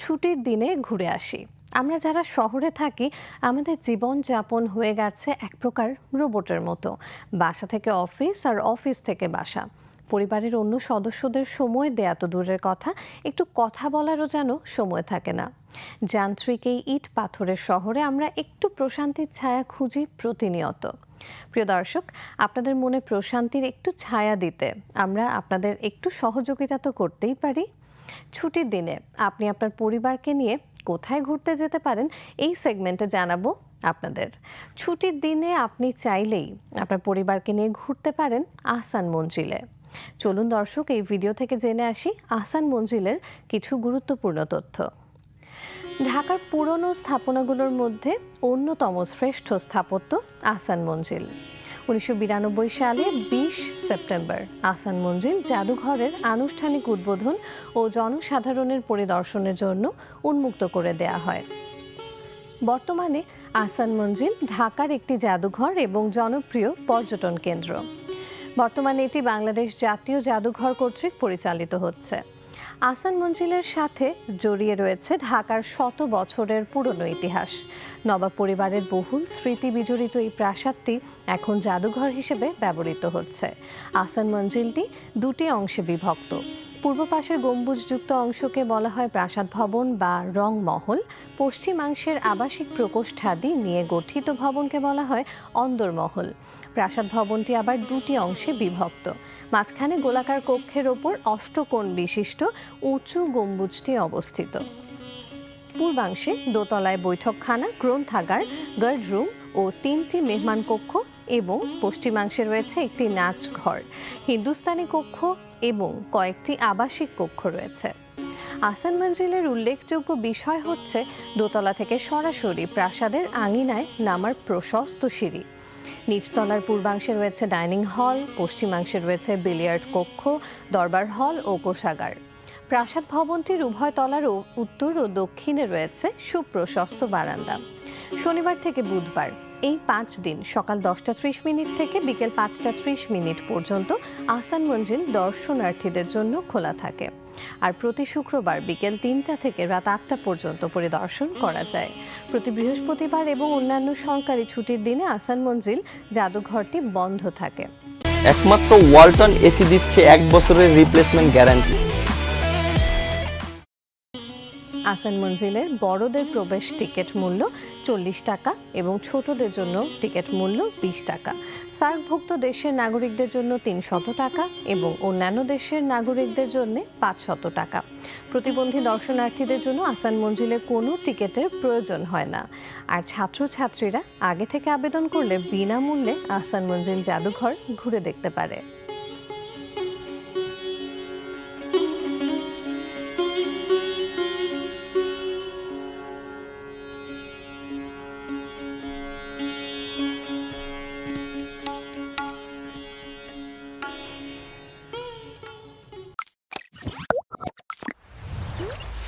ছুটির দিনে ঘুরে আসি। আমরা যারা শহরে থাকি, আমাদের জীবন যাপন হয়ে গেছে এক প্রকার রোবটের মতো। বাসা থেকে অফিস আর অফিস থেকে বাসা। পরিবারের অন্য সদস্যদের সময় দেয়া তো দূরের কথা, একটু কথা বলারও যেন সময় থাকে না। যান্ত্রিক এই ইট পাথরের শহরে আমরা একটু প্রশান্তির ছায়া খুঁজি প্রতিনিয়ত। প্রিয় দর্শক, আপনাদের মনে প্রশান্তির একটু ছায়া দিতে আমরা আপনাদের একটু সহযোগিতা তো করতেই পারি। ছুটির দিনে আপনি আপনার পরিবারকে নিয়ে কোথায় ঘুরতে যেতে পারেন, এই সেগমেন্টে জানাব আপনাদের। ছুটির দিনে আপনি চাইলেই আপনার পরিবারকে নিয়ে ঘুরতে পারেন আহসান মঞ্জিলে। চলুন দর্শক, এই ভিডিও থেকে জেনে আসি আহসান মঞ্জিলের কিছু গুরুত্বপূর্ণ তথ্য। ঢাকার পুরনো স্থাপনাগুলোর মধ্যে অন্যতম শ্রেষ্ঠ স্থাপত্য আহসান মঞ্জিল। উনিশশো বিরানব্বই সালে বিশ সেপ্টেম্বর। আসান মঞ্জিল জাদুঘরের আনুষ্ঠানিক উদ্বোধন ও জনসাধারণের পরিদর্শনের জন্য উন্মুক্ত করে দেয়া হয়। বর্তমানে আসান মঞ্জিল ঢাকার একটি জাদুঘর এবং জনপ্রিয় পর্যটন কেন্দ্র। বর্তমানে এটি বাংলাদেশ জাতীয় জাদুঘর কর্তৃক পরিচালিত হচ্ছে। আহসান মঞ্জিলের সাথে জড়িয়ে রয়েছে ঢাকার শত বছরের পুরনো ইতিহাস। নবাব পরিবারের বহুল স্মৃতি বিজড়িত এই প্রাসাদটি এখন জাদুঘর হিসেবে ব্যবহৃত হচ্ছে। আসান মঞ্জিলটি দুটি অংশে বিভক্ত। পূর্ব পাশের গম্বুজযুক্ত অংশকে বলা হয় প্রাসাদ ভবন বা রংমহল পশ্চিমাংশের আবাসিক প্রকোষ্ঠাদি নিয়ে গঠিত ভবনকে বলা হয় অন্দরমহল প্রাসাদ ভবনটি আবার দুটি অংশে বিভক্ত। মাঝখানে গোলাকার কক্ষের ওপর অষ্টকোণ বিশিষ্ট উঁচু গম্বুজটি অবস্থিত। পূর্বাংশে দোতলায় বৈঠকখানা, গ্রন্থাগার গার্ড রুম ও তিনটি মেহমান কক্ষ এবং পশ্চিমাংশে রয়েছে একটি নাচ ঘর হিন্দুস্তানি কক্ষ এবং কয়েকটি আবাসিক কক্ষ রয়েছে। আসান মঞ্জিলের উল্লেখযোগ্য বিষয় হচ্ছে, দোতলা থেকে সরাসরি প্রাসাদের আঙিনায় নামার প্রশস্ত সিঁড়ি। নিচতলার পূর্বাংশে রয়েছে ডাইনিং হল, পশ্চিমাংশে রয়েছে বিলিয়ার্ড কক্ষ, দরবার হল ও কোষাগার। প্রাসাদ ভবনটির উভয় তলার উত্তর ও দক্ষিণে রয়েছে সুপ্রশস্ত বারান্দা। শনিবার থেকে বুধবার এই পাঁচ দিন, সকাল দশটা ত্রিশ মিনিট থেকে বিকেল পাঁচটা ত্রিশ মিনিট পর্যন্ত আহসান মঞ্জিল দর্শনার্থীদের জন্য খোলা থাকে। আর প্রতি শুক্রবার বিকেল তিনটা থেকে রাত আটটা পর্যন্ত পরিদর্শন করা যায়। প্রতি বৃহস্পতিবার এবং অন্যান্য সরকারি ছুটির দিনে আসান মঞ্জিল জাদুঘরটি বন্ধ থাকে। একমাত্র ওয়ালটন এসি দিচ্ছে এক বছরের রিপ্লেসমেন্ট গ্যারান্টি আসান মঞ্জিলের বড়দের প্রবেশ টিকিট মূল্য চল্লিশ টাকা এবং ছোটদের জন্য টিকিট মূল্য বিশ টাকা। সার্কভুক্ত দেশের নাগরিকদের জন্য তিনশত টাকা এবং অন্যান্য দেশের নাগরিকদের জন্য পাঁচশত টাকা। প্রতিবন্ধী দর্শনার্থীদের জন্য আসান মঞ্জিলে কোনো টিকিটের প্রয়োজন হয় না। আর ছাত্রছাত্রীরা আগে থেকে আবেদন করলে বিনামূল্যে আসান মঞ্জিল জাদুঘর ঘুরে দেখতে পারে।